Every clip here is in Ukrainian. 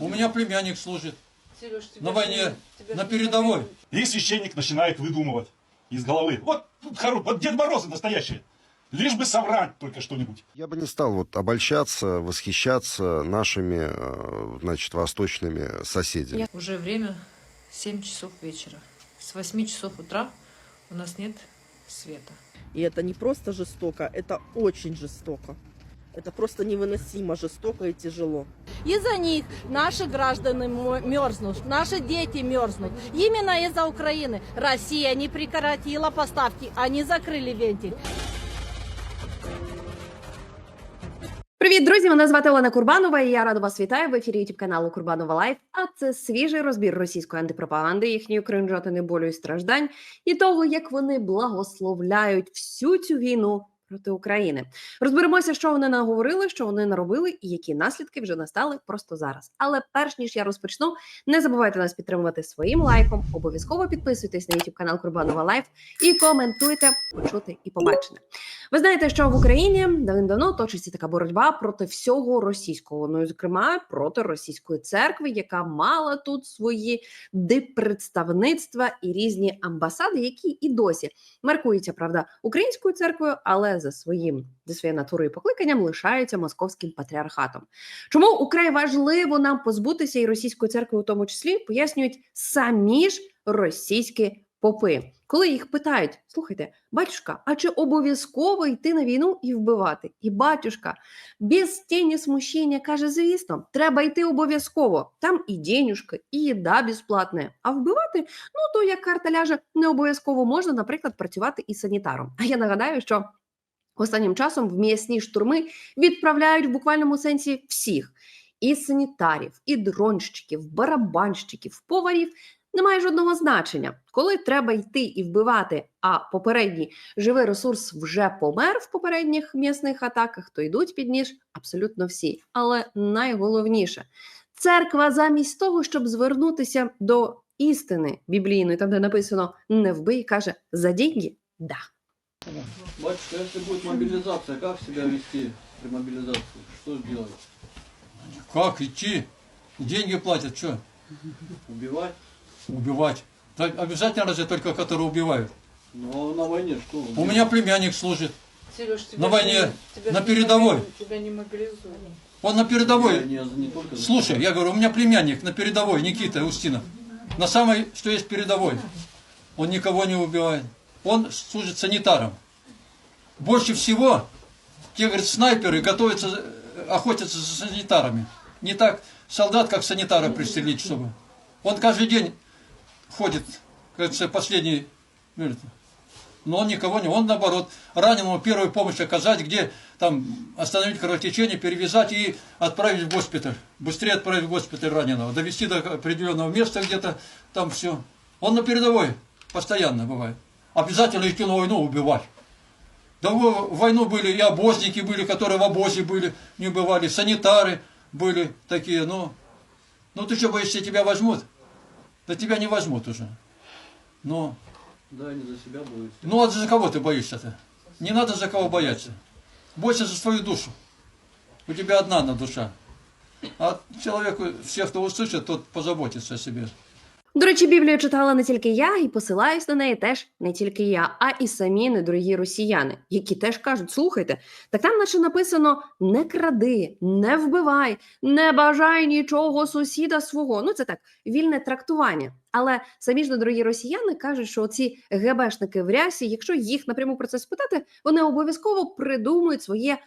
У меня племянник служит Сереж, тебя на войне, не- тебя на передовой. И священник начинает выдумывать из головы. Вот, тут хоро- вот Дед Морозы настоящие. Лишь бы соврать только что-нибудь. Я бы не стал вот обольщаться, восхищаться нашими, э, значит, восточными соседями. Уже время 7 часов вечера. С 8 часов утра у нас нет света. И это не просто жестоко, это очень жестоко. Это просто невыносимо жестоко и тяжело. Из-за них наши граждане мо- мерзнут, наши дети мерзнут. Именно из-за Украины Россия не прекратила поставки, они закрыли вентиль. Привіт, друзі! Мене звати Олена Курбанова, і я рада вас вітаю в ефірі youtube каналу Курбанова Лайф. А це свіжий розбір російської антипропаганди, їхньої кринжотини болю і страждань, і того, як вони благословляють всю цю війну проти України. Розберемося, що вони наговорили, що вони наробили, і які наслідки вже настали просто зараз. Але перш ніж я розпочну, не забувайте нас підтримувати своїм лайком. Обов'язково підписуйтесь на youtube канал Курбанова Лайф і коментуйте, почути і побачене. Ви знаєте, що в Україні давним-давно точиться така боротьба проти всього російського, ну і зокрема проти російської церкви, яка мала тут свої диппредставництва і різні амбасади, які і досі маркуються, правда, українською церквою, але за своїм за своєю натурою і покликанням лишаються московським патріархатом. Чому украй важливо нам позбутися і російської церкви, у тому числі пояснюють самі ж російські попи. Коли їх питають, слухайте, батюшка, а чи обов'язково йти на війну і вбивати? І батюшка без тіні смущення каже: звісно, треба йти обов'язково. Там і денюжка, і їда безплатна. А вбивати, ну то як карта ляже, не обов'язково можна, наприклад, працювати і санітаром. А я нагадаю, що останнім часом в м'ясні штурми відправляють в буквальному сенсі всіх. І санітарів, і дронщиків, барабанщиків, поварів немає жодного значення. Коли треба йти і вбивати, а попередній живий ресурс вже помер в попередніх м'ясних атаках, то йдуть під ніж абсолютно всі. Але найголовніше, церква замість того, щоб звернутися до істини біблійної, там де написано не вбий, каже за деньги – да. Батюшка, если будет мобилизация, как себя вести при мобилизации? Что делать? Как идти? Деньги платят, что? Убивать? Убивать. Так обязательно разве только которые убивают? Но на войне что? У меня племянник служит. Сереж, тебя На войне, не- тебя на передовой. Тебя не мобилизуют. Он на передовой. Не, не только Слушай, я говорю, у меня племянник на передовой, Никита Устинов. На самой, что есть передовой. Он никого не убивает. Он служит санитаром. Больше всего, те, говорят, снайперы готовятся, э, охотятся за санитарами. Не так солдат, как санитара пристрелить, чтобы. Он каждый день ходит, кажется, последний, говорит, но он никого не, он наоборот, раненому первую помощь оказать, где там остановить кровотечение, перевязать и отправить в госпиталь. Быстрее отправить в госпиталь раненого, довести до определенного места где-то, там все. Он на передовой постоянно бывает. Обязательно идти на войну убивать. Да в войну были и обозники были, которые в обозе были, не убивали, санитары были такие, ну, ну ты что, боишься, тебя возьмут? Да тебя не возьмут уже. Ну, Да, не за себя будет. ну а за кого ты боишься-то? Не надо за кого бояться. Бойся за свою душу. У тебя одна на душа. А человеку, все, кто услышит, тот позаботится о себе. До речі, Біблію читала не тільки я, і посилаюсь на неї теж не тільки я, а і самі недорогі росіяни, які теж кажуть: слухайте, так там наче написано: не кради, не вбивай, не бажай нічого сусіда свого. Ну це так, вільне трактування. Але самі ж недорогі росіяни кажуть, що ці ГБшники в рясі, якщо їх напряму про це спитати, вони обов'язково придумують своє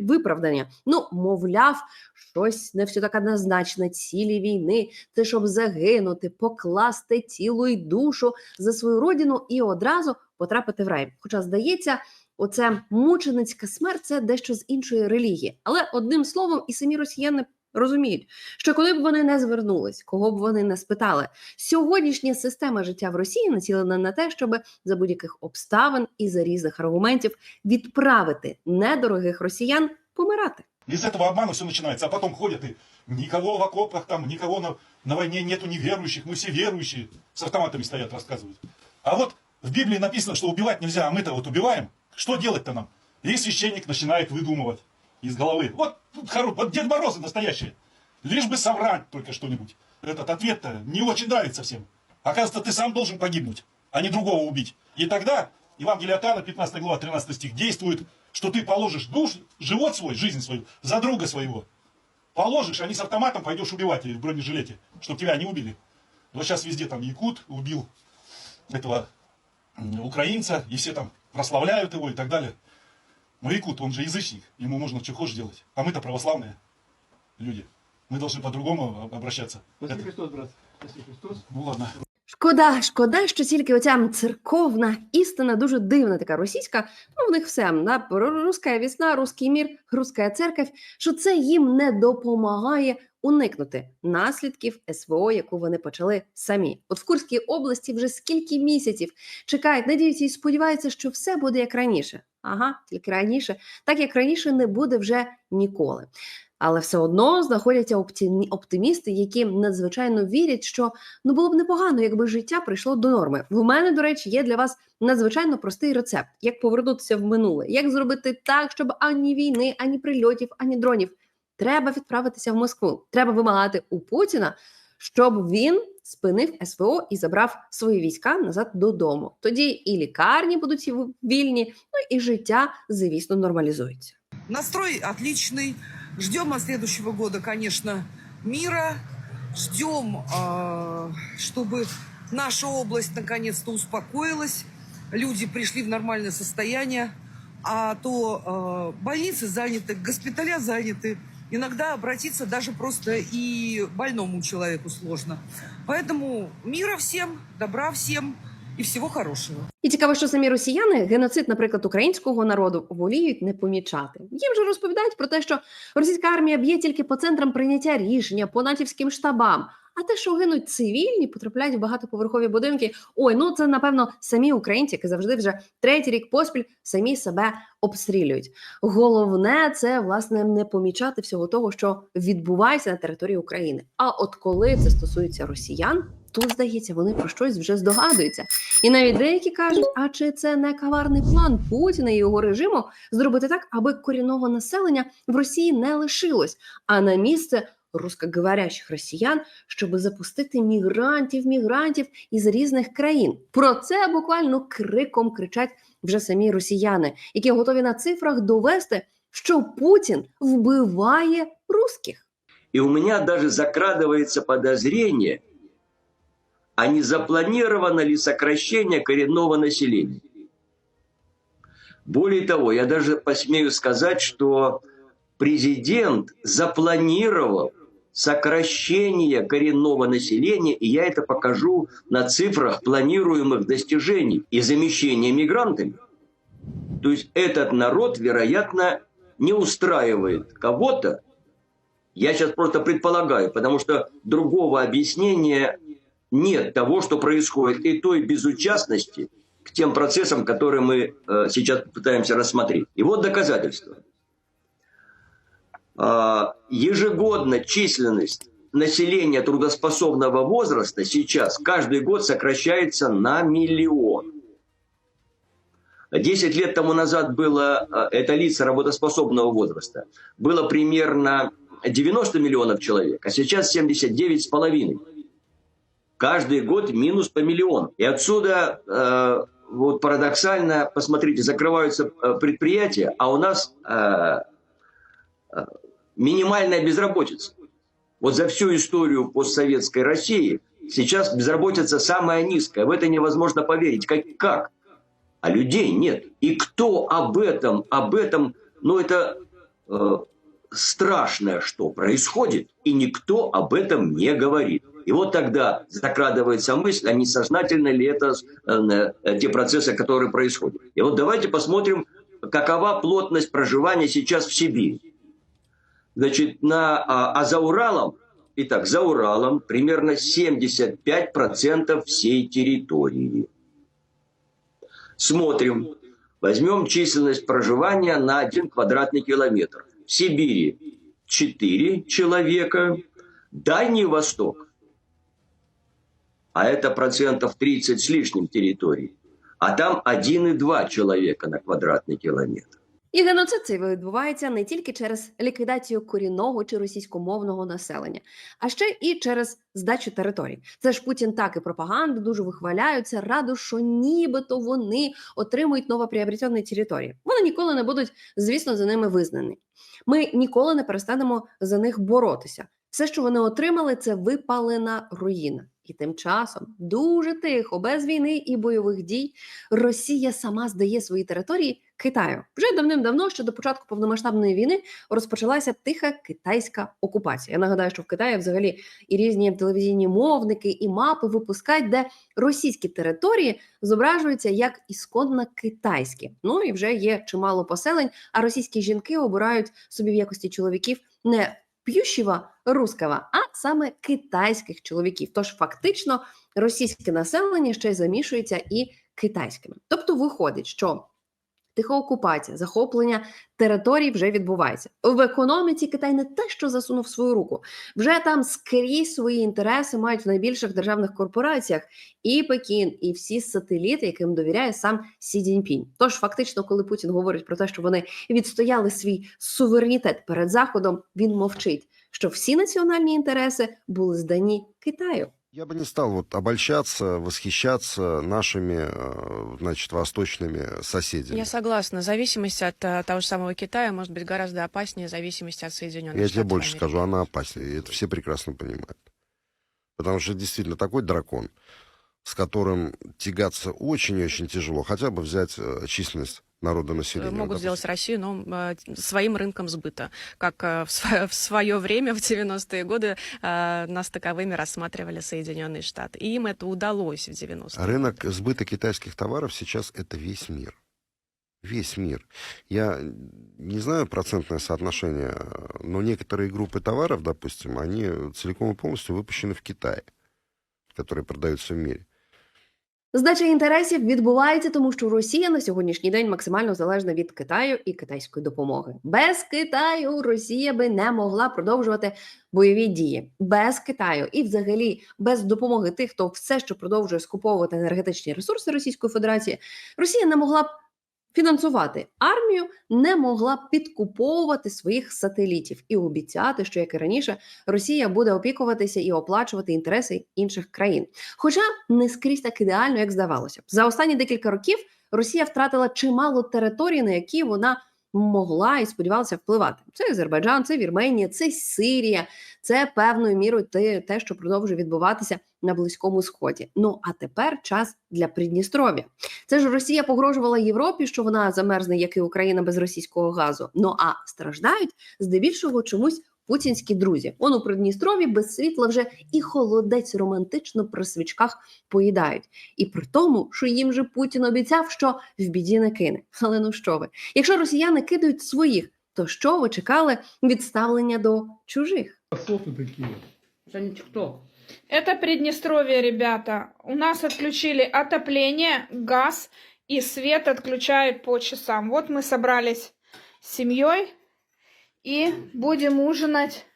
виправдання. Ну, мовляв, щось не все так однозначно, цілі війни, це щоб загинути, покласти тіло й душу за свою родину і одразу потрапити в рай. Хоча здається, оце мученицька смерть це дещо з іншої релігії. Але одним словом, і самі росіяни Розуміють, що коли б вони не звернулись, кого б вони не спитали, сьогоднішня система життя в Росії націлена на те, щоб за будь-яких обставин і за різних аргументів відправити недорогих росіян помирати. Из этого обмана все начинается, а потом ходят и никого в окопах там, никого на, на войне нету неверующих, мы все верующие, с автоматами стоят, рассказывают. А вот в Библии написано, что убивать нельзя, а мы-то вот убиваем. Что делать-то нам? И священник начинает выдумывать Из головы. Вот, хоро- вот Дед Морозы настоящие. Лишь бы соврать только что-нибудь. Этот ответ-то не очень нравится всем. Оказывается, ты сам должен погибнуть, а не другого убить. И тогда Евангелие от Иоанна, 15 глава, 13 стих, действует, что ты положишь душ, живот свой, жизнь свою, за друга своего. Положишь, а не с автоматом пойдешь убивать или в бронежилете, чтобы тебя не убили. Вот сейчас везде там Якут убил этого украинца, и все там прославляют его и так далее. Но Якут, он же язычник, ему можно что хочешь делать. А мы-то православные люди. Мы должны по-другому обращаться. Спаси Это- Христос, брат. Спаси Христос. Ну ладно. Шкода, шкода, що тільки оця церковна істина дуже дивна, така російська. Ну, в них все да? руська весна, руський мір, руська церковь, що це їм не допомагає уникнути наслідків СВО, яку вони почали самі. От в Курській області вже скільки місяців чекають, надіються і сподіваються, що все буде як раніше. Ага, тільки раніше, так як раніше не буде вже ніколи. Але все одно знаходяться оптимі- оптимісти, які надзвичайно вірять, що ну було б непогано, якби життя прийшло до норми. В мене, до речі, є для вас надзвичайно простий рецепт, як повернутися в минуле, як зробити так, щоб ані війни, ані прильотів, ані дронів. Треба відправитися в Москву. Треба вимагати у Путіна, щоб він спинив СВО і забрав свої війська назад додому. Тоді і лікарні будуть вільні, ну і життя, звісно, нормалізується. Настрой отличный. Ждем от следующего года, конечно, мира. Ждем, а, чтобы наша область наконец-то успокоилась. Люди пришли в нормальное состояние. А то а, больницы заняты, госпиталя заняты. Иногда обратиться даже просто и больному человеку сложно. Поэтому мира всем, добра всем І всього хорошого, І цікаво, що самі росіяни геноцид, наприклад, українського народу воліють не помічати. Їм же розповідають про те, що російська армія б'є тільки по центрам прийняття рішення, по натівським штабам. А те, що гинуть цивільні, потрапляють в багатоповерхові будинки. Ой, ну це напевно самі українці, які завжди вже третій рік поспіль самі себе обстрілюють. Головне це власне не помічати всього того, що відбувається на території України. А от коли це стосується росіян, тут здається, вони про щось вже здогадуються. І навіть деякі кажуть, а чи це не каварний план Путіна і його режиму зробити так, аби корінного населення в Росії не лишилось, а на місце рускоговорящих росіян, щоб запустити мігрантів, мігрантів із різних країн. Про це буквально криком кричать вже самі росіяни, які готові на цифрах довести, що Путін вбиває русських. И у меня даже закрадывается подозрение, а не запланировано ли сокращение коренного населения. Более того, я даже посмею сказать, что президент запланировал сокращение коренного населения, и я это покажу на цифрах планируемых достижений и замещения мигрантами. То есть этот народ, вероятно, не устраивает кого-то, я сейчас просто предполагаю, потому что другого объяснения нет того, что происходит, и той безучастности к тем процессам, которые мы э, сейчас пытаемся рассмотреть. И вот доказательства. А, ежегодно численность населения трудоспособного возраста сейчас каждый год сокращается на миллион. 10 лет тому назад было, э, это лица работоспособного возраста, было примерно 90 миллионов человек, а сейчас 79,5. Каждый год минус по миллиону. И отсюда э, вот парадоксально, посмотрите, закрываются предприятия, а у нас минимальная безработица. Вот за всю историю постсоветской России сейчас безработица самая низкая. В это невозможно поверить. Как? как? А людей нет. И кто об этом, об этом, ну это э, страшное, что происходит, и никто об этом не говорит. И вот тогда закрадывается мысль, а не сознательно ли это э, э, те процессы, которые происходят. И вот давайте посмотрим, какова плотность проживания сейчас в Сибири. Значит, на, а, а за Уралом, итак, за Уралом примерно 75% всей территории. Смотрим. Возьмем численность проживания на 1 квадратный километр. В Сибири 4 человека, Дальний Восток, а это процентов 30 с лишним территории, а там 1,2 человека на квадратный километр. І геноцид цей відбувається не тільки через ліквідацію корінного чи російськомовного населення, а ще і через здачу територій. Це ж Путін так і пропаганда дуже вихваляються, радо, що нібито вони отримують новоприобретені території. Вони ніколи не будуть, звісно, за ними визнані. Ми ніколи не перестанемо за них боротися. Все, що вони отримали, це випалена руїна. І тим часом дуже тихо, без війни і бойових дій, Росія сама здає свої території Китаю. Вже давним-давно, ще до початку повномасштабної війни, розпочалася тиха китайська окупація. Я нагадаю, що в Китаї взагалі і різні телевізійні мовники, і мапи випускають, де російські території зображуються як ісконно китайські. Ну і вже є чимало поселень, а російські жінки обирають собі в якості чоловіків не п'ющого руского, а саме китайських чоловіків. Тож фактично російське населення ще й замішується і китайськими. Тобто виходить, що тиха окупація, захоплення територій вже відбувається. В економіці Китай не те, що засунув свою руку, вже там скрізь свої інтереси мають в найбільших державних корпораціях і Пекін, і всі сателіти, яким довіряє сам Сі Цзіньпінь. Тож фактично, коли Путін говорить про те, що вони відстояли свій суверенітет перед Заходом, він мовчить, що всі національні інтереси були здані Китаю. Я бы не стал вот обольщаться, восхищаться нашими, э, значит, восточными соседями. Я согласна. Зависимость от э, того же самого Китая может быть гораздо опаснее зависимости от Соединенных Я Штатов тебе больше Америки. скажу, она опаснее. И это все прекрасно понимают. Потому что действительно такой дракон, с которым тягаться очень-очень тяжело. Хотя бы взять э, численность народа населения. Могут вот, сделать допустим. Россию, но э, своим рынком сбыта. Как э, в, сво- в свое время, в 90-е годы, нас таковыми рассматривали Соединенные Штаты. И им это удалось в 90-е. Рынок сбыта китайских товаров сейчас это весь мир. Весь мир. Я не знаю процентное соотношение, но некоторые группы товаров, допустим, они целиком и полностью выпущены в Китае, которые продаются в мире. Здача інтересів відбувається, тому що Росія на сьогоднішній день максимально залежна від Китаю і китайської допомоги. Без Китаю Росія би не могла продовжувати бойові дії. Без Китаю і, взагалі, без допомоги тих, хто все, що продовжує скуповувати енергетичні ресурси Російської Федерації, Росія не могла б фінансувати армію, не могла підкуповувати своїх сателітів і обіцяти, що як і раніше, Росія буде опікуватися і оплачувати інтереси інших країн. Хоча не скрізь так ідеально, як здавалося б. За останні декілька років Росія втратила чимало територій, на які вона могла і сподівалася впливати. Це Азербайджан, це Вірменія, це Сирія, це певною мірою те, те, що продовжує відбуватися на Близькому Сході. Ну а тепер час для Придністров'я. Це ж Росія погрожувала Європі, що вона замерзне, як і Україна без російського газу. Ну а страждають здебільшого чомусь путінські друзі. Он у Придністрові без світла вже і холодець романтично при свічках поїдають. І при тому, що їм же Путін обіцяв, що в біді не кине. Але ну що ви? Якщо росіяни кидають своїх, то що ви чекали від ставлення до чужих? Это никто. Это Приднестровье, ребята. У нас отключили отопление, газ и свет отключают по часам. Вот мы собрались с семьей И будем ужинать.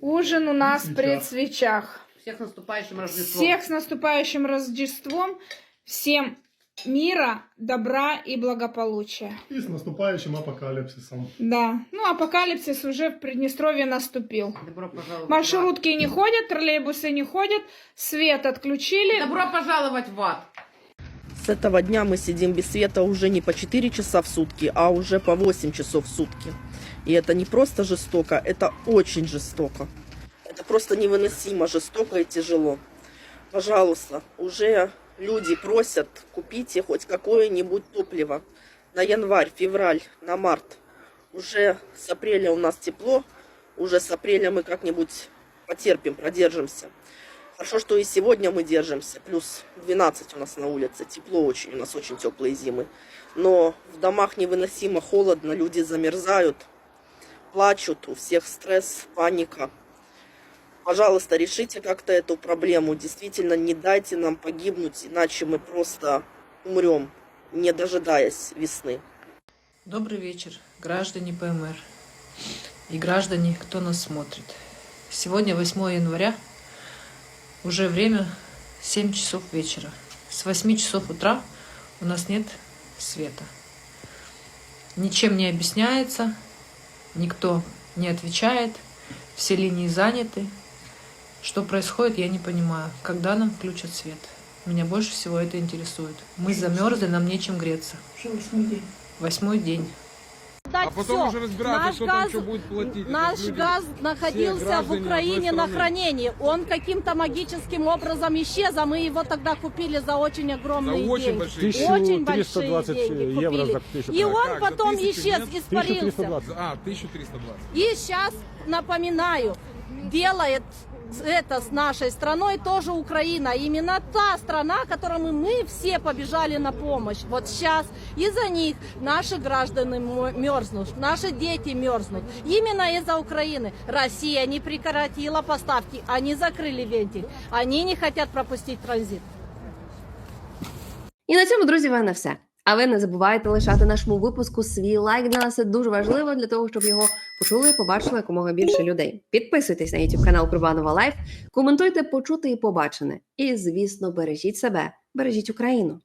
Ужин у нас при свечах. Всех с наступающим Рождеством. Всех с наступающим Рождеством. Всем мира, добра и благополучия. И с наступающим апокалипсисом. Да. Ну, апокалипсис уже в Приднестровье наступил. Добро пожаловать. Маршрутки не ходят, троллейбусы не ходят, свет отключили. Добро пожаловать в ад. С этого дня мы сидим без света уже не по 4 часа в сутки, а уже по 8 часов в сутки. И это не просто жестоко, это очень жестоко. Это просто невыносимо жестоко и тяжело. Пожалуйста, уже люди просят, купите хоть какое-нибудь топливо на январь, февраль, на март. Уже с апреля у нас тепло, уже с апреля мы как-нибудь потерпим, продержимся. Хорошо, что и сегодня мы держимся. Плюс 12 у нас на улице. Тепло очень, у нас очень теплые зимы. Но в домах невыносимо холодно, люди замерзают, плачут, у всех стресс, паника. Пожалуйста, решите как-то эту проблему. Действительно, не дайте нам погибнуть, иначе мы просто умрем, не дожидаясь весны. Добрый вечер, граждане ПМР и граждане, кто нас смотрит. Сегодня 8 января, уже время 7 часов вечера. С 8 часов утра у нас нет света. Ничем не объясняется, никто не отвечает, все линии заняты. Что происходит, я не понимаю. Когда нам включат свет? Меня больше всего это интересует. Мы замерзли, нам нечем греться. Восьмой день. А потом уже разбираться, наш кто газ, там что будет платить. Наш газ находился в Украине на хранении. Он каким-то магическим образом исчез, а мы его тогда купили за очень огромные За очень деньги. большие. очень большие деньги евро купили. за. И он Как, за потом тысячу, исчез, нет? испарился. А, 1320. И сейчас, напоминаю, делает это с нашей страной тоже Украина. Именно та страна, которому мы все побежали на помощь. Вот сейчас из-за них наши граждане м- мерзнут, наши дети мерзнут. Именно из-за Украины Россия не прекратила поставки, они закрыли вентиль. Они не хотят пропустить транзит. І на цьому, друзі, в мене все. А ви не забувайте лишати нашому випуску свій лайк. Для нас це дуже важливо для того, щоб його почули і побачили якомога більше людей. Підписуйтесь на YouTube канал Курбанова Лайф, коментуйте, почути і побачене. І, звісно, бережіть себе, бережіть Україну.